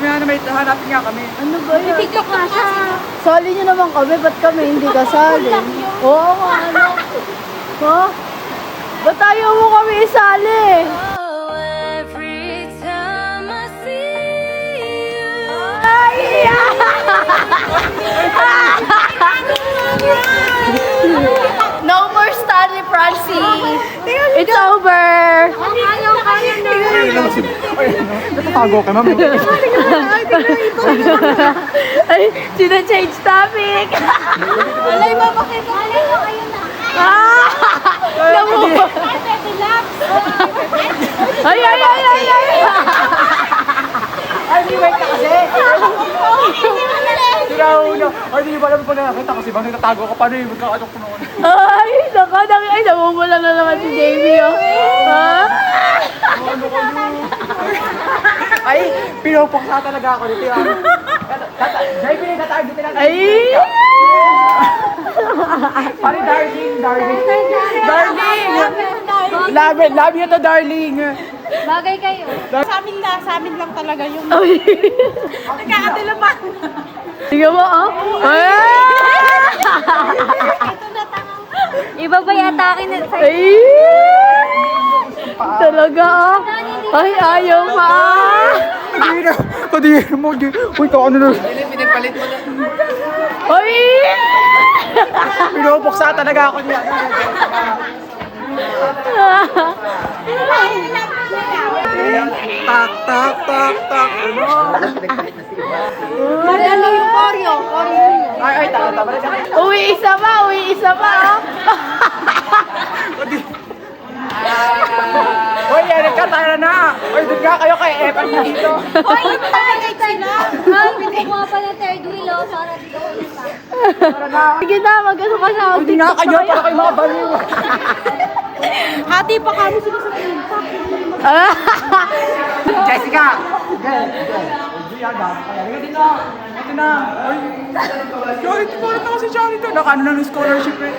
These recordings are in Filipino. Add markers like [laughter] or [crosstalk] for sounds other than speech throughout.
Na may hanapin nga kami. Ano ba yan? TikTok nga siya. Sali niyo naman kami, ba't kami hindi kasali? Oo nga, ano? Ha? Ba't tayo mo kami isali? Ay! no more Stanley Francie! It's over! Ayaw, kaya na. Natatago ka, ma'am. [laughs] Ay, sina-change topic! Alay, mapakita. Alay, kayo na. Ah! Namu! Ay, ay, ay, ay, ay! Ay, di wait ka kasi. Sira ulo. Ay, di ba alam ko na nakita kasi bang nagtatago ka. Paano yung magkakatok ko noon? Ay, naka, naka, ay, namumula na naman si Jamie, oh. Ha? Ano ko yun? Ay, pinupuksa talaga ako dito. Dahil pinagtatagit na Ay! Pare, darling, darling. Darling! Love it, love you to, darling. Bagay kayo. Sa amin na, sa amin lang talaga yung Ay! nagkakatilapan. Sige mo, oh. Ay! Iba ba yata akin na sa'yo? Ay! Talaga, ah. Ay, ayaw pa. Hindi na, kadihin mo. Uy, ka ano na. Ay! Pinupuksa talaga ako niya. Tak, tak, tak, tak. Ano? Ano yung koryo? Koryo yun. Ay, ay, taka, taka. Uwi isa pa, uwi isa pa, oh. Uy, yan ka, tayo na. Doon nga kayo kay Evan dito. Hoy, tagay sila. Ma'am, kumuha pa ng third wheel, oh, para dito ko isa. Sige na, mag-ano ka na. Hindi nga kayo, para kayo mga baliw. Hati pa kami sila sa Ah! Jessica! Hindi yan, dami kaya. Halika dito. Ito na. Uy. Charity, parang ako si Charity. Nakaano na ng scholarship eh.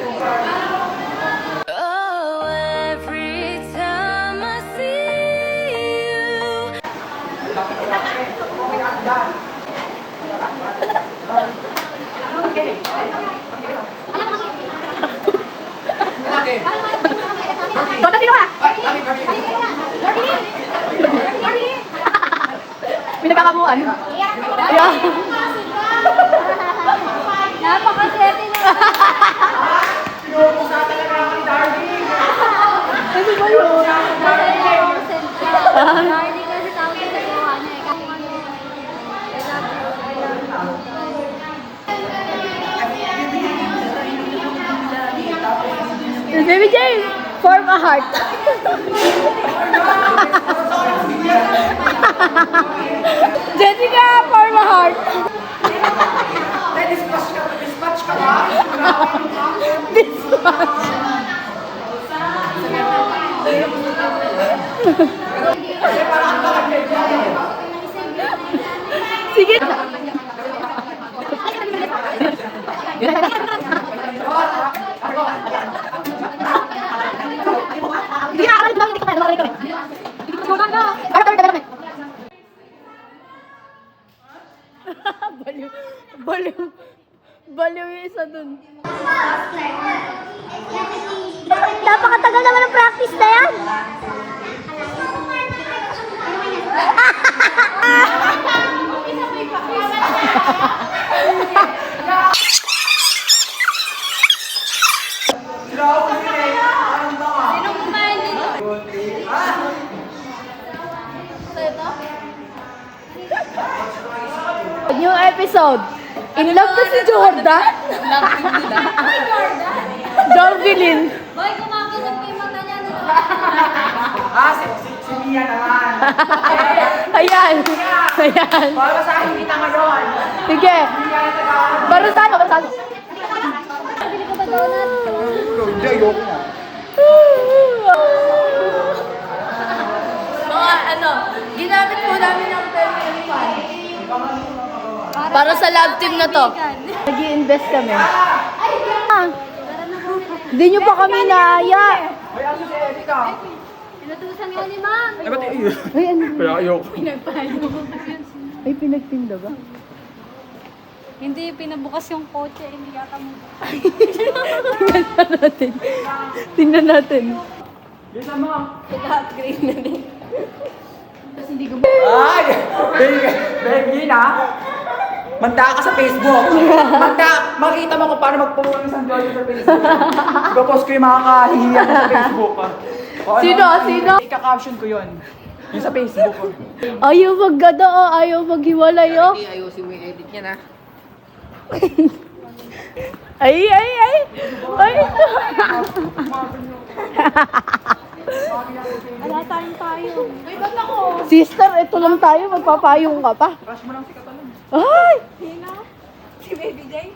Bata, sino ka? May nagkakabuan. Ayan. Napakaswerte na. Baby Jane, form a heart. [laughs] Jessica, form a heart. Dispatch. [laughs] Sige. Baliw, baliw, baliw yung isa dun. Napakatagal naman ng practice na yan. [laughs] New episode. In love na si Jordan? [laughs] Jorbilin. Boy, kumakasap ko yung mata niya. [laughs] Ah, si, si, si Mia naman. [laughs] Ayan. Ayan. Para sa akin kita ngayon. Sige. Barusan mo, barusan mo. Bili ko ba donut? Hindi, ayoko na. Mga ano, ginamit po namin ang permanent fund. Para sa lab team na to. nag invest kami. Ah, Hindi nyo pa kami naaya. Ay, ako si Erika. Inutusan ko ni ma'am. Ay, ba't iyo? Ay, ano? Kaya ayoko. Ay, pinagtinda ba? Hindi, pinabukas yung kotse, hindi yata mo. Tingnan natin. Tingnan natin. Bisa mo. Nag-upgrade na din. Tapos hindi ko Ay! Benji na. Manda ka sa Facebook. Manda, makita mo kung paano magpuno ng San Jorge sa Facebook. Ipapost ko yung mga kahihiyan ko sa Facebook. ah. O, ano? Sino? Sino? Ika-caption ko yun. Yung sa Facebook. oh. Ayaw maggada oh, ayaw maghiwalay oh. ayusin mo yung edit niya na. [laughs] Ay, ay, ay. Ay. Wala tayong tayo. Sister, ito lang tayo. Magpapayong ka pa. Crush mo lang si. Ay! Sino? Si Baby J?